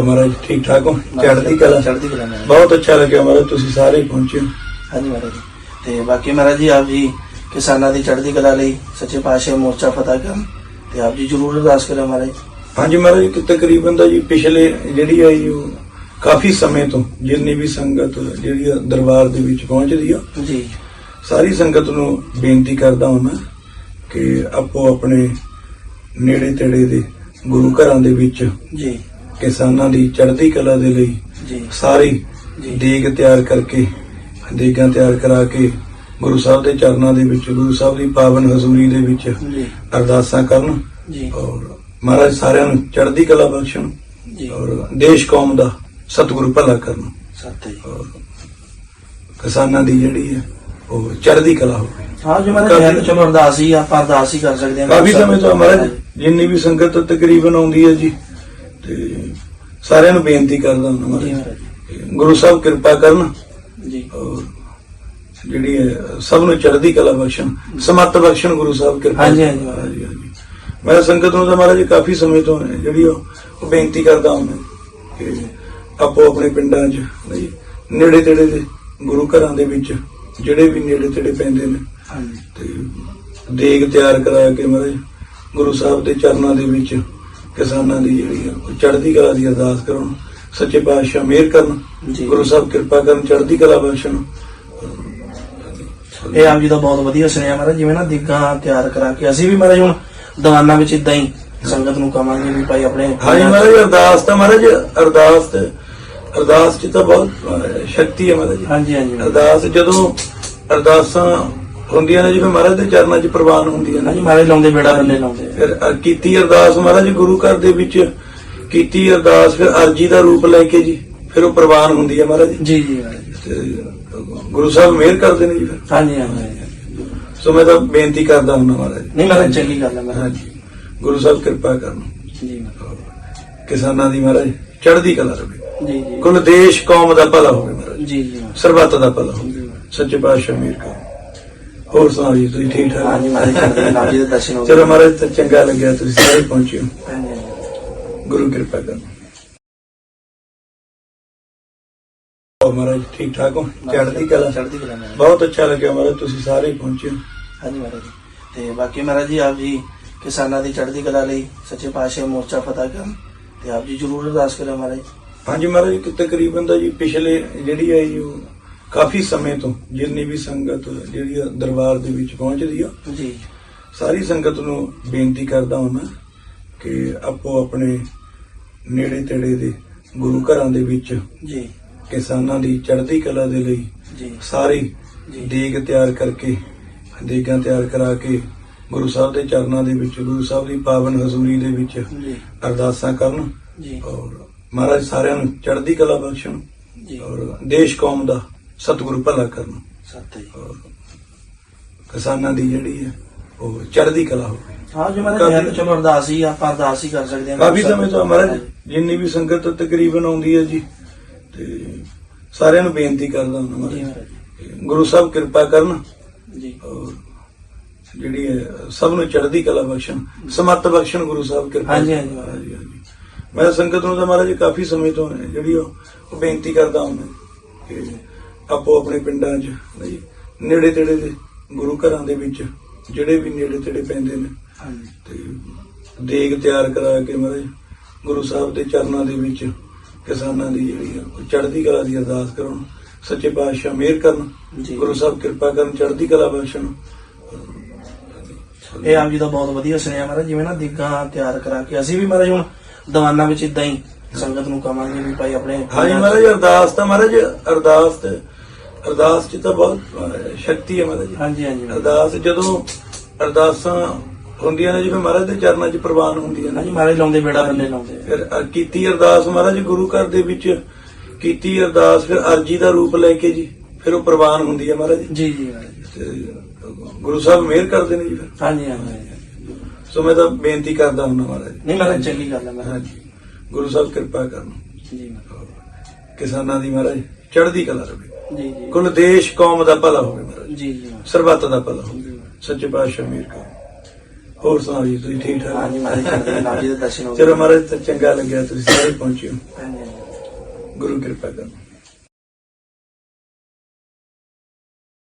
ਹੋ ਮਹਾਰਾਜ ਠੀਕ ਠਾਕ ਹੋ? ਚੜ੍ਹਦੀ ਕਲਾ। ਚੜ੍ਹਦੀ ਕਲਾ ਮਹਾਰਾਜ ਬਹੁਤ ਅੱਛਾ ਲੱਗਿਆ ਮਹਾਰਾਜ ਤੁਸੀਂ ਸਾਰੇ ਪਹੁੰਚੇ ਹੋ। ਹਾਂਜੀ ਮਹਾਰਾਜ। ਤੇ ਬਾਕੀ ਮਹਾਰਾਜ ਜੀ ਆਪ ਜੀ ਕਿਸਾਨਾਂ ਦੀ ਚੜ੍ਹਦੀ ਕਲਾ ਲਈ ਸੱਚੇ ਪਾਤਸ਼ਾਹ ਮੋਰਚਾ ਫਤਿਹ ਕਰਨ ਤੇ ਆਪ ਜੀ ਜਰੂਰ ਅਰਦਾਸ ਕਰਿਓ ਮਹਾਰਾਜ ਹਾਂਜੀ ਮਹਾਰਾਜ ਕਿ ਤਕਰੀਬਨ ਦਾ ਜੀ ਪਿਛਲੇ ਜਿਹੜੀ ਆਈ ਉਹ ਕਾਫੀ ਸਮੇਂ ਤੋਂ ਜਿੰਨੀ ਵੀ ਸੰਗਤ ਜਿਹੜੀ ਆ ਦਰਬਾਰ ਦੇ ਵਿੱਚ ਪਹੁੰਚਦੀ ਆ ਜੀ। ਸਾਰੀ ਸੰਗਤ ਨੂੰ ਬੇਨਤੀ ਕਰਦਾ ਹਾਂ ਮੈਂ ਕਿ ਆਪੋ ਆਪਣੇ ਨੇੜੇ ਤੇੜੇ ਦੇ ਗੁਰੂ ਘਰਾਂ ਦੇ ਵਿੱਚ ਜੀ। ਕਿਸਾਨਾਂ ਦੀ ਚੜ੍ਹਦੀ ਕਲਾ ਦੇ ਲਈ ਜੀ। ਸਾਰੀ। ਦੇਗ ਤਿਆਰ ਕਰਕੇ ਦੇਗਾਂ ਤਿਆਰ ਕਰਾ ਕੇ ਗੁਰੂ ਸਾਹਿਬ ਦੇ ਚਰਨਾਂ ਦੇ ਵਿੱਚ ਗੁਰੂ ਸਾਹਿਬ ਦੀ ਪਾਵਨ ਹਜ਼ੂਰੀ ਦੇ ਵਿੱਚ ਅਰਦਾਸਾਂ ਕਰਨ ਜੀ। ਔਰ ਮਹਾਰਾਜ ਸਾਰਿਆਂ ਨੂੰ ਚੜ੍ਹਦੀ ਕਲਾ ਬਖਸ਼ਣ ਜੀ। ਔਰ ਦੇਸ਼ ਕੌਮ ਦਾ ਸਤਿਗੁਰੂ ਭਲਾ ਕਰਨ। ਸਤਿ ਜੀ ਔਰ ਕਿਸਾਨਾਂ ਦੀ ਜਿਹੜੀ ਹੈ ਉਹ ਚੜ੍ਹਦੀ ਕਲਾ ਹੋਵੇ। ਹਾਂ ਜੀ ਮਹਾਰਾਜ ਇਹ ਤਾਂ ਚਲੋ ਅਰਦਾਸ ਹੀ ਆਪਾਂ ਅਰਦਾਸ ਹੀ ਕਰ ਸਕਦੇ ਹਾਂ। ਕਾਫੀ ਸਮੇਂ ਤੋਂ ਮਹਾਰਾਜ ਜਿੰਨੀ ਵੀ ਸੰਗਤ ਤਕਰੀਬਨ ਆਉਂਦੀ ਹੈ ਜੀ ਤੇ ਸਾਰਿਆਂ ਨੂੰ ਬੇਨਤੀ ਕਰਦਾ ਹਾਂ ਮਹਾਰਾਜ। ਗੁਰੂ ਸਾਹਿਬ ਕਿਰਪਾ ਕਰਨ। ਜੀ। ਜਿਹੜੀ ਸਭ ਨੂੰ ਚੜ੍ਹਦੀ ਕਲਾ ਬਖਸ਼ਣ ਸਮੱਤ ਬਖਸ਼ਣ ਗੁਰੂ ਸਾਹਿਬ ਕਿਰਪਾ ਹਾਂਜੀ, ਹਾਂਜੀ। ਮੈਂ ਸੰਗਤ ਨੂੰ ਤਾਂ ਮਹਾਰਾਜ ਜੀ ਕਾਫੀ ਸਮੇਂ ਤੋਂ ਜਿਹੜੀ ਉਹ ਬੇਨਤੀ ਕਰਦਾ ਹਾਂ ਕਿ ਆਪੋ ਆਪਣੇ ਪਿੰਡਾਂ 'ਚ ਨੇੜੇ ਤੇੜੇ ਦੇ ਗੁਰੂ ਘਰਾਂ ਦੇ ਵਿੱਚ ਜਿਹੜੇ ਵੀ ਨੇੜੇ ਤੇੜੇ ਪੈਂਦੇ ਨੇ। ਹਾਂਜੀ। ਤੇ ਦੇਗ ਤਿਆਰ ਕਰਾ ਕੇ ਮਹਾਰਾਜ ਗੁਰੂ ਸਾਹਿਬ ਦੇ ਚਰਨਾਂ ਦੇ ਵਿੱਚ ਕਿਸਾਨਾਂ ਦੀ ਜਿਹੜੀ ਆ ਉਹ ਚੜ੍ਹਦੀ ਕਲਾ ਦੀ ਅਰਦਾਸ ਕਰਨ ਸੱਚੇ ਪਾਤਸ਼ਾਹ ਮਿਹਰ ਕਰਨ ਜੀ। ਗੁਰੂ ਸਾਹਿਬ ਕਿਰਪਾ ਕਰਨ ਚੜ੍ਹਦੀ ਕਲਾ ਬਖਸ਼ਣ ਇਹ ਆਪ ਜੀ ਦਾ ਬਹੁਤ ਵਧੀਆ ਸੁਨੇਹਾ ਮਹਾਰਾਜ ਜਿਵੇਂ ਨਾ ਦਿੱਗਾ ਤਿਆਰ ਕਰਾ ਕੇ ਅਸੀਂ ਵੀ ਮਹਾਰਾਜ ਹੁਣ ਦੀਵਾਨਾਂ ਵਿੱਚ ਇਦਾਂ ਹੀ ਸੰਗਤ ਨੂੰ ਕਵਾਂਗੇ ਵੀ ਭਾਈ ਆਪਣੇ ਹਾਂਜੀ ਮਹਾਰਾਜ ਅਰਦਾਸ ਤਾਂ ਮਹਾਰਾਜ ਅਰਦਾਸ ਤੇ ਅਰਦਾਸ ਚ ਤਾਂ ਬਹੁਤ ਅਹ, ਸ਼ਕਤੀ ਹੈ ਮਹਾਰਾਜ। ਹਾਂਜੀ ਹਾਂਜੀ ਮਹਾਰਾਜ। ਅਰਦਾਸ ਜਦੋਂ ਅਰਦਾਸਾਂ ਹੁੰਦੀਆਂ ਨੇ ਜਿਵੇਂ ਮਹਾਰਾਜ ਦੇ ਚਰਨਾਂ 'ਚ ਪ੍ਰਵਾਨ ਹੁੰਦੀਆਂ ਨੇ। ਮਹਾਰਾਜ ਲਾਉਂਦੇ ਬੇੜਾ ਬੰਨੇ ਲਾਉਂਦੇ ਫਿਰ ਅ- ਕੀਤੀ ਅਰਦਾਸ ਮਹਾਰਾਜ ਗੁਰੂ ਘਰ ਦੇ ਵਿੱਚ ਕੀਤੀ ਅਰਦਾਸ ਫਿਰ ਅਰਜੀ ਦਾ ਰੂਪ ਲੈ ਕੇ ਜੀ ਫਿਰ ਉਹ ਪ੍ਰਵਾਨ ਹੁੰਦੀ ਹੈ ਮਹਾਰਾਜ। ਜੀ। ਜੀ ਜੀ ਤੇ ਗੁਰੂ ਸਾਹਿਬ ਮਿਹਰ ਕਰਦੇ ਨੇ ਜੀ ਫਿਰ। ਹਾਂਜੀ ਹਾਂਜੀ ਸੋ ਮੈਂ ਤਾਂ ਬੇਨਤੀ ਕਰਦਾ ਹੁੰਦਾ ਮਹਾਰਾਜ। ਨਹੀਂ ਮਹਾਰਾਜ ਚੰਗੀ ਗੱਲ ਹੈ ਮਹਾਰਾਜ। ਹਾਂਜੀ। ਗੁਰੂ ਸਾਹਿਬ ਕਿਰਪਾ ਕਰਨ। ਜੀ ਮਹਾਰਾਜ। ਕਿਸਾਨਾਂ ਦੀ ਮਹਾਰਾਜ ਚੜ੍ਹਦੀ ਕਲਾ ਰਵੇ ਜੀ ਜੀ। ਕੁੱਲ ਦੇਸ਼ ਕੌਮ ਦਾ ਭਲਾ ਹੋਵੇ ਮਹਾਰਾਜ। ਜੀ ਜੀ। ਮਹਾਰਾਜ। ਸਰਬੱਤ ਦਾ ਭਲਾ ਹੋਵੇ। ਜੀ। ਸੱਚੇ ਪਾਤਸ਼ਾਹ ਮਿਹਰ ਕਰ ਹੋਰ ਸੁਣਾਓ ਜੀ ਤੁਸੀਂ ਠੀਕ ਠਾਕ? ਹਾਂਜੀ ਮਹਾਰਾਜ ਕਲਾ ਆਪ ਜੀ ਦੇ ਦਰਸ਼ਨ ਹੋ ਗਏ। ਚਲੋ ਮਹਾਰਾਜ ਤਾਂ ਚੰਗਾ ਲੱਗਿਆ ਤੁਸੀਂ ਸਾਰੇ ਪਹੁੰਚੇ ਹੋ। ਗੁਰੂ ਕਿਰਪਾ ਕਰਨ। ਹੋ ਮਹਾਰਾਜ ਠੀਕ ਠਾਕ ਹੋ? ਚੜ੍ਹਦੀ ਕਲਾ? ਚੜ੍ਹਦੀ ਕਲਾ। ਬਹੁਤ ਅੱਛਾ ਲੱਗਿਆ ਮਹਾਰਾਜ ਤੁਸੀਂ ਸਾਰੇ ਪਹੁੰਚੇ ਹੋ। ਹਾਂਜੀ ਮਹਾਰਾਜ ਜੀ। ਤੇ ਬਾਕੀ ਮਹਾਰਾਜ ਜੀ ਆਪ ਜੀ ਕਿਸਾਨਾਂ ਦੀ ਚੜ੍ਹਦੀ ਕਲਾ ਲਈ ਸੱਚੇ ਪਾਤਸ਼ਾਹ ਮੋਰਚਾ ਫਤਿਹ ਕਰਨ ਤੇ ਆਪ ਜੀ ਜਰੂਰ ਅਰਦਾਸ ਕਰਿਓ ਮਹਾਰਾਜ। ਹਾਂਜੀ ਮਹਾਰਾਜ ਕਿ ਤਕਰੀਬਨ ਦਾ ਜੀ ਪਿਛਲੇ ਜਿਹੜੀ ਆਈ ਉਹ ਕਾਫੀ ਸਮੇਂ ਤੋਂ ਜਿੰਨੀ ਵੀ ਸੰਗਤ ਜਿਹੜੀ ਦਰਬਾਰ ਦੇ ਵਿੱਚ ਪਹੁੰਚਦੀ ਆ ਜੀ। ਸਾਰੀ ਸੰਗਤ ਨੂੰ ਬੇਨਤੀ ਕਰਦਾ ਹਾਂ ਮੈਂ ਕਿ ਆਪੋ ਆਪਣੇ ਨੇੜੇ ਤੇੜੇ ਦੇ ਗੁਰੂ ਘਰਾਂ ਦੇ ਵਿੱਚ ਜੀ। ਕਿਸਾਨਾਂ ਦੀ ਚੜ੍ਹਦੀ ਕਲਾ ਦੇ ਲਈ ਜੀ। ਸਾਰੀ। ਦੇਗ ਤਿਆਰ ਕਰਕੇ ਦੇਗਾਂ ਤਿਆਰ ਕਰਾ ਕੇ ਗੁਰੂ ਸਾਹਿਬ ਦੇ ਚਰਨਾਂ ਦੇ ਵਿੱਚ ਗੁਰੂ ਸਾਹਿਬ ਦੀ ਪਾਵਨ ਹਜ਼ੂਰੀ ਦੇ ਵਿੱਚ ਅਰਦਾਸਾਂ ਕਰਨ ਜੀ। ਔਰ ਮਹਾਰਾਜ ਸਾਰਿਆਂ ਨੂੰ ਚੜ੍ਹਦੀ ਕਲਾ ਬਖਸ਼ਣ ਜੀ। ਔਰ ਦੇਸ਼ ਕੌਮ ਦਾ ਸਤਿਗੁਰੂ ਭਲਾ ਕਰਨ। ਸਤਿ ਕਿਸਾਨਾਂ ਦੀ ਜਿਹੜੀ ਹੈ ਉਹ ਚੜ੍ਹਦੀ ਕਲਾ ਹੋਵੇ ਹਾਂ ਜੀ ਮਹਾਰਾਜ ਇਹ ਤਾਂ ਚਲੋ ਅਰਦਾਸ ਹੀ ਆ, ਆਪਾਂ ਅਰਦਾਸ ਹੀ ਕਰ ਸਕਦੇ ਹਾਂ। ਕਾਫੀ ਸਮੇਂ ਤੋਂ ਮਹਾਰਾਜ ਜਿੰਨੀ ਵੀ ਸੰਗਤ ਤਕਰੀਬਨ ਆਉਂਦੀ ਹੈ ਜੀ ਤੇ ਸਾਰਿਆਂ ਨੂੰ ਬੇਨਤੀ ਕਰਦਾ ਹਾਂ ਮਹਾਰਾਜ। ਗੁਰੂ ਸਾਹਿਬ ਕਿਰਪਾ ਕਰਨ। ਜੀ। ਜਿਹੜੀ ਹੈ ਸਭ ਨੂੰ ਚੜ੍ਹਦੀ ਕਲਾ ਬਖਸ਼ਣ ਸਮੱਤ ਬਖਸ਼ਣ ਗੁਰੂ ਸਾਹਿਬ ਕਿਰਪਾ ਹਾਂਜੀ, ਹਾਂਜੀ। ਮੈਂ ਸੰਗਤ ਨੂੰ ਤਾਂ ਮਹਾਰਾਜ ਕਾਫੀ ਸਮੇਂ ਤੋਂ ਜਿਹੜੀ ਉਹ ਬੇਨਤੀ ਕਰਦਾ ਹੁੰਦਾ ਕਿ ਆਪੋ ਆਪਣੇ ਪਿੰਡਾਂ 'ਚ ਨੇੜੇ ਤੇੜੇ ਦੇ ਗੁਰੂ ਘਰਾਂ ਦੇ ਵਿੱਚ ਜਿਹੜੇ ਵੀ ਨੇੜੇ ਤੇੜੇ ਪੈਂਦੇ ਨੇ। ਤੇ ਦੇਗ ਤਿਆਰ ਕਰਾ ਕੇ ਮਹਾਰਾਜ ਗੁਰੂ ਸਾਹਿਬ ਦੇ ਚਰਨਾਂ ਦੇ ਵਿੱਚ ਕਿਸਾਨਾਂ ਦੀ ਜਿਹੜੀ ਚੜ੍ਹਦੀ ਕਲਾ ਦੀ ਅਰਦਾਸ ਕਰਨ ਸੱਚੇ ਪਾਤਸ਼ਾਹ ਮਿਹਰ ਕਰਨ। ਗੁਰੂ ਸਾਹਿਬ ਕਿਰਪਾ ਕਰਨ ਚੜ੍ਹਦੀ ਕਲਾ ਬਖਸ਼ਣ। ਇਹ ਆਪ ਜੀ ਦਾ ਬਹੁਤ ਵਧੀਆ ਸੁਨੇਹਾ ਮਹਾਰਾਜ ਜਿਵੇਂ ਨਾ ਦਿੱਗਾ ਤਿਆਰ ਕਰਾ ਕੇ ਅਸੀਂ ਵੀ ਮਹਾਰਾਜ ਹੁਣ ਦੀਵਾਨਾਂ ਵਿੱਚ ਇਦਾਂ ਹੀ ਸੰਗਤ ਨੂੰ ਕਵਾਂਗੇ ਵੀ ਭਾਈ ਆਪਣੇ ਹਾਂਜੀ ਮਹਾਰਾਜ ਅਰਦਾਸ ਤਾਂ ਮਹਾਰਾਜ ਅਰਦਾਸ ਤੇ ਅਰਦਾਸ ਚ ਤਾਂ ਬਹੁਤ ਸ਼ਕਤੀ ਹੈ ਮਹਾਰਾਜ ਜੀ। ਹਾਂਜੀ ਹਾਂਜੀ। ਅਰਦਾਸ ਜਦੋਂ ਅਰਦਾਸਾਂ ਹੁੰਦੀਆਂ ਨੇ ਜਿਵੇਂ ਮਹਾਰਾਜ ਦੇ ਚਰਨਾਂ 'ਚ ਪ੍ਰਵਾਨ ਹੁੰਦੀਆਂ ਹਾਂਜੀ ਨੇ ਮਹਾਰਾਜ ਲਾਉਂਦੇ ਬੇੜਾ ਬੰਨੇ ਲਾਉਂਦੇ। ਫਿਰ ਅ- ਕੀਤੀ ਅਰਦਾਸ ਮਹਾਰਾਜ ਗੁਰੂ ਘਰ ਦੇ ਵਿੱਚ ਕੀਤੀ ਅਰਦਾਸ ਫਿਰ ਅਰਜੀ ਦਾ ਰੂਪ ਲੈ ਕੇ ਜੀ ਫਿਰ ਉਹ ਪ੍ਰਵਾਨ ਹੁੰਦੀ ਹੈ ਮਹਾਰਾਜ। ਜੀ। ਜੀ ਜੀ ਮਹਾਰਾਜ। ਤੇ ਗੁਰੂ ਸਾਹਿਬ ਮਿਹਰ ਕਰਦੇ ਨੇ ਜੀ ਫਿਰ। ਹਾਂਜੀ ਹਾਂਜੀ ਸੋ ਮੈਂ ਤਾਂ ਬੇਨਤੀ ਕਰਦਾ ਹੁੰਦਾ ਮਹਾਰਾਜ। ਨਹੀਂ ਮਹਾਰਾਜ ਚੰਗੀ ਗੱਲ ਹੈ ਮਹਾਰਾਜ। ਹਾਂਜੀ। ਗੁਰੂ ਸਾਹਿਬ ਕਿਰਪਾ ਕਰਨ। ਜੀ ਮਹਾਰਾਜ। ਕਿਸਾਨਾਂ ਦੀ ਮਹਾਰਾਜ। ਚੜ੍ਹਦੀ ਕਲਾ ਰਵੇ ਜੀ ਜੀ। ਕੁੱਲ ਦੇਸ਼ ਕੌਮ ਦਾ ਭਲਾ ਹੋਵੇ ਮਹਾਰਾਜ। ਜੀ ਜੀ। ਸਰਬੱਤ ਦਾ ਭਲਾ ਹੋਵੇ। ਸੱਚੇ ਪਾਤਸ਼ਾਹ ਮਿਹਰ ਕਰ ਹੋਰ ਸੁਣਾਓ ਜੀ ਤੁਸੀਂ ਠੀਕ ਠਾਕ? ਹਾਂਜੀ ਮਹਾਰਾਜ ਜੀ ਦੇ ਦਰਸ਼ਨ ਹੋ ਗਏ ਚਲੋ ਮਹਾਰਾਜ ਤਾਂ ਚੰਗਾ ਲੱਗਿਆ ਤੁਸੀਂ ਸਾਰੇ ਪਹੁੰਚੇ ਹੋ। ਗੁਰੂ ਕਿਰਪਾ ਕਰੋ।